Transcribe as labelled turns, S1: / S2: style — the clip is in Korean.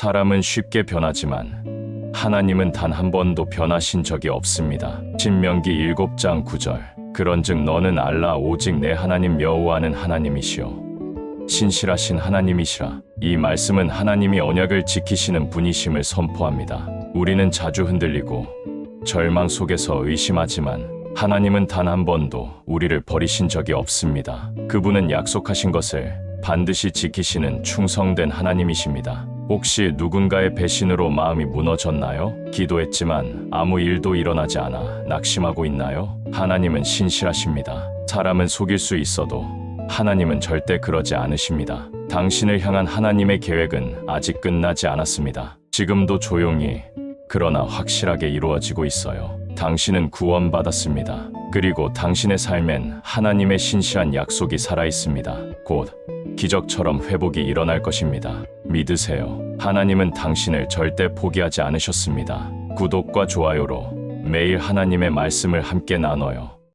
S1: 사람은 쉽게 변하지만 하나님은 단 한 번도 변하신 적이 없습니다. 신명기 7장 9절. 그런즉 너는 알라 오직 내 하나님 여호와는 하나님이시요 신실하신 하나님이시라. 이 말씀은 하나님이 언약을 지키시는 분이심을 선포합니다. 우리는 자주 흔들리고 절망 속에서 의심하지만 하나님은 단 한 번도 우리를 버리신 적이 없습니다. 그분은 약속하신 것을 반드시 지키시는 충성된 하나님이십니다. 혹시 누군가의 배신으로 마음이 무너졌나요? 기도했지만 아무 일도 일어나지 않아 낙심하고 있나요? 하나님은 신실하십니다. 사람은 속일 수 있어도 하나님은 절대 그러지 않으십니다. 당신을 향한 하나님의 계획은 아직 끝나지 않았습니다. 지금도 조용히 그러나 확실하게 이루어지고 있어요. 당신은 구원받았습니다. 그리고 당신의 삶엔 하나님의 신실한 약속이 살아 있습니다. 곧 기적처럼 회복이 일어날 것입니다. 믿으세요. 하나님은 당신을 절대 포기하지 않으셨습니다. 구독과 좋아요로 매일 하나님의 말씀을 함께 나눠요.